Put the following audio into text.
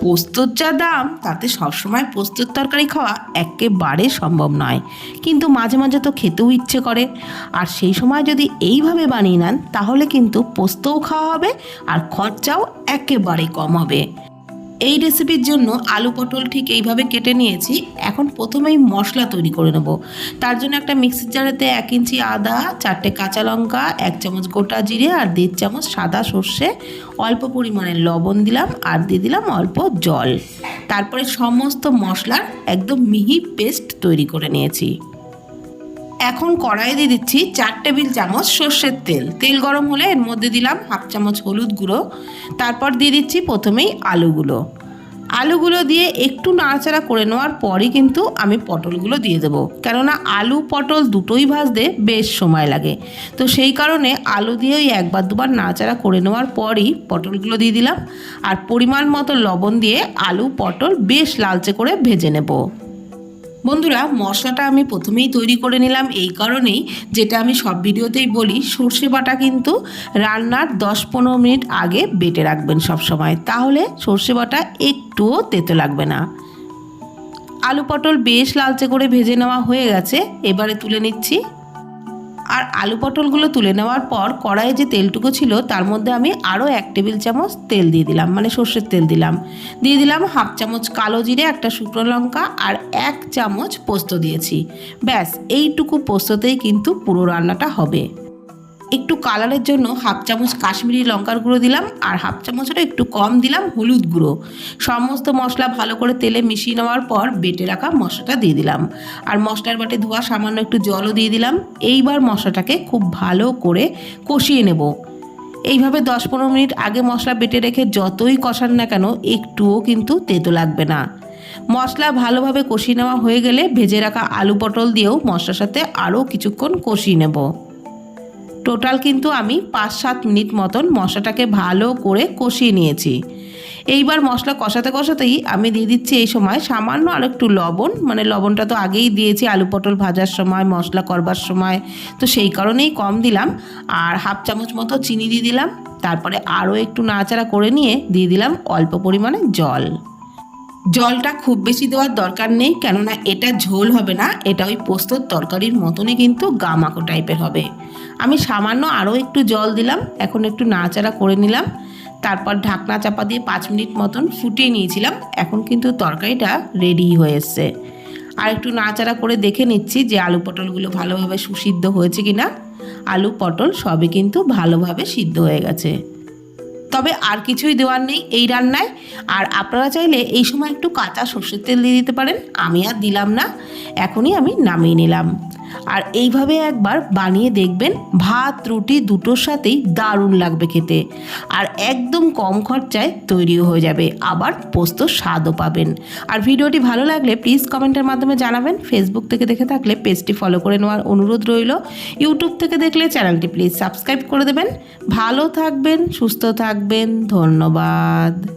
পোস্তর যা দাম, তাতে সবসময় পোস্তর তরকারি খাওয়া একেবারে সম্ভব নয়। কিন্তু মাঝে মাঝে তো খেতেও ইচ্ছে করে। আর সেই সময় যদি এইভাবে বানিয়ে নেন, তাহলে কিন্তু পোস্তও খাওয়া হবে আর খরচাও একেবারে কম হবে। এই রেসিপির জন্য আলু পটল ঠিক এইভাবে কেটে নিয়েছি। এখন প্রথমেই মশলা তৈরি করে নেব। তার জন্য একটা মিক্সির জারেতে এক ইঞ্চি আদা, চারটে কাঁচা লঙ্কা, এক চামচ গোটা জিরে আর দেড় চামচ সাদা সর্ষে, অল্প পরিমাণে লবণ দিলাম আর দিয়ে দিলাম অল্প জল। তারপরে সমস্ত মশলার একদম মিহি পেস্ট তৈরি করে নিয়েছি। এখন কড়াইয়ে দিয়ে দিচ্ছি চার টেবিল চামচ সর্ষের তেল। তেল গরম হলে এর মধ্যে দিলাম হাফ চামচ হলুদ গুঁড়ো। তারপর দিয়ে দিচ্ছি প্রথমেই আলুগুলো। আলুগুলো দিয়ে একটু নাড়াচাড়া করে নেওয়ার পরই কিন্তু আমি পটলগুলো দিয়ে দেবো। কেননা আলু পটল দুটোই ভাজতে বেশ সময় লাগে। তো সেই কারণে আলু দিয়ে ওই একবার দুবার নাড়াচাড়া করে নেওয়ার পরই পটলগুলো দিয়ে দিলাম। আর পরিমাণ মতো লবণ দিয়ে আলু পটল বেশ লালচে করে ভেজে নেব। বন্ধুরা, মশলাটা আমি প্রথমেই তৈরি করে নিলাম এই কারণেই, যেটা আমি সব ভিডিওতেই বলি, সর্ষে বাটা কিন্তু রান্নার দশ পনেরো মিনিট আগে বেটে রাখবেন সব সময় তাহলে সর্ষে বাটা একটুও তেতে লাগবে না। আলু পটল বেশ লালচে করে ভেজে নেওয়া হয়ে গেছে, এবারে তুলে নিচ্ছি আর আলু পটলগুলো তুলে নেওয়ার পর কড়াইয়ে যে তেলটুকু ছিল, তার মধ্যে আমি আরও এক টেবিল চামচ তেল দিয়ে দিলাম মানে সর্ষের তেল দিলাম। দিয়ে দিলাম হাফ চামচ কালো জিরে, একটা শুকনো লঙ্কা আর এক চামচ পোস্ত দিয়েছি। ব্যাস, এইটুকু পোস্ততেই কিন্তু পুরো রান্নাটা হবে। একটু কালারের জন্য হাফ চামচ কাশ্মীরি লঙ্কার গুঁড়ো দিলাম আর হাফ চামচটা একটু কম দিলাম হলুদ গুঁড়ো। সমস্ত মশলা ভালো করে তেলে মিশিয়ে নেওয়ার পর বেটে রাখা মশলাটা দিয়ে দিলাম। আর মশলার বাটে ধোয়া সামান্য একটু জলও দিয়ে দিলাম। এইবার মশলাটাকে খুব ভালো করে কষিয়ে নেব। এইভাবে দশ পনেরো মিনিট আগে মশলা বেটে রেখে যতই কষান না কেন একটুও কিন্তু তেতো লাগবে না। মশলা ভালোভাবে কষিয়ে নেওয়া হয়ে গেলে ভেজে রাখা আলু পটল দিয়েও মশলার সাথে আরও কিছুক্ষণ কষিয়ে নেব। টোটাল কিন্তু আমি পাঁচ সাত মিনিট মতন মশলাটাকে ভালো করে কষিয়ে নিয়েছি। এইবার মশলা কষাতে কষাতেই আমি দিয়ে দিচ্ছি এই সময় সামান্য আর একটু লবণ। মানে লবণটা তো আগেই দিয়েছি, আলু পটল ভাজার সময়, মশলা করবার সময়। তো সেই কারণেই কম দিলাম। আর হাফ চামচ মতো চিনি দিয়ে দিলাম। তারপরে আরও একটু নাড়াচাড়া করে নিয়ে দিয়ে দিলাম অল্প পরিমাণে জল। জলটা খুব বেশি দেওয়ার দরকার নেই, কেননা এটা ঝোল হবে না, এটা ওই পোস্তর তরকারির মতনই কিন্তু গামাকো টাইপের হবে। আমি সামান্য আরও একটু জল দিলাম, এখন একটু নাড়াচাড়া করে নিলাম, তারপর ঢাকনা চাপা দিয়ে পাঁচ মিনিট মতন ফুটিয়ে নিয়েছিলাম, এখন কিন্তু তরকারিটা রেডি হয়ে এসছে। আর একটু নাড়াচাড়া করে দেখে নিচ্ছি যে আলু পটলগুলো ভালোভাবে সুসিদ্ধ হয়েছে কিনা। আলু পটল সবই কিন্তু ভালোভাবে সিদ্ধ হয়ে গেছে। তবে আর কিছুই দেওয়ার নেই এই রান্নায়। আর আপনারা চাইলে এই সময় একটু কাঁচা সর্ষের তেল দিয়ে দিতে পারেন। আমি আর দিলাম না। এখনই আমি নামিয়ে নিলাম। আর এইভাবে একবার বানিয়ে দেখবেন ভাত, রুটি দুটোর সাথেই দারুণ লাগবে খেতে। আর একদম কম খরচায় তৈরিও হয়ে যাবে। আবার পোস্ত স্বাদও পাবেন। আর ভিডিওটি ভালো লাগলে প্লিজ কমেন্টের মাধ্যমে জানাবেন। ফেসবুক থেকে দেখে থাকলে পেজটি ফলো করে নেওয়ার অনুরোধ রইল। ইউটিউব থেকে দেখলে চ্যানেলটি প্লিজ সাবস্ক্রাইব করে দেবেন। ভালো থাকবেন, সুস্থ থাকবেন। ধন্যবাদ।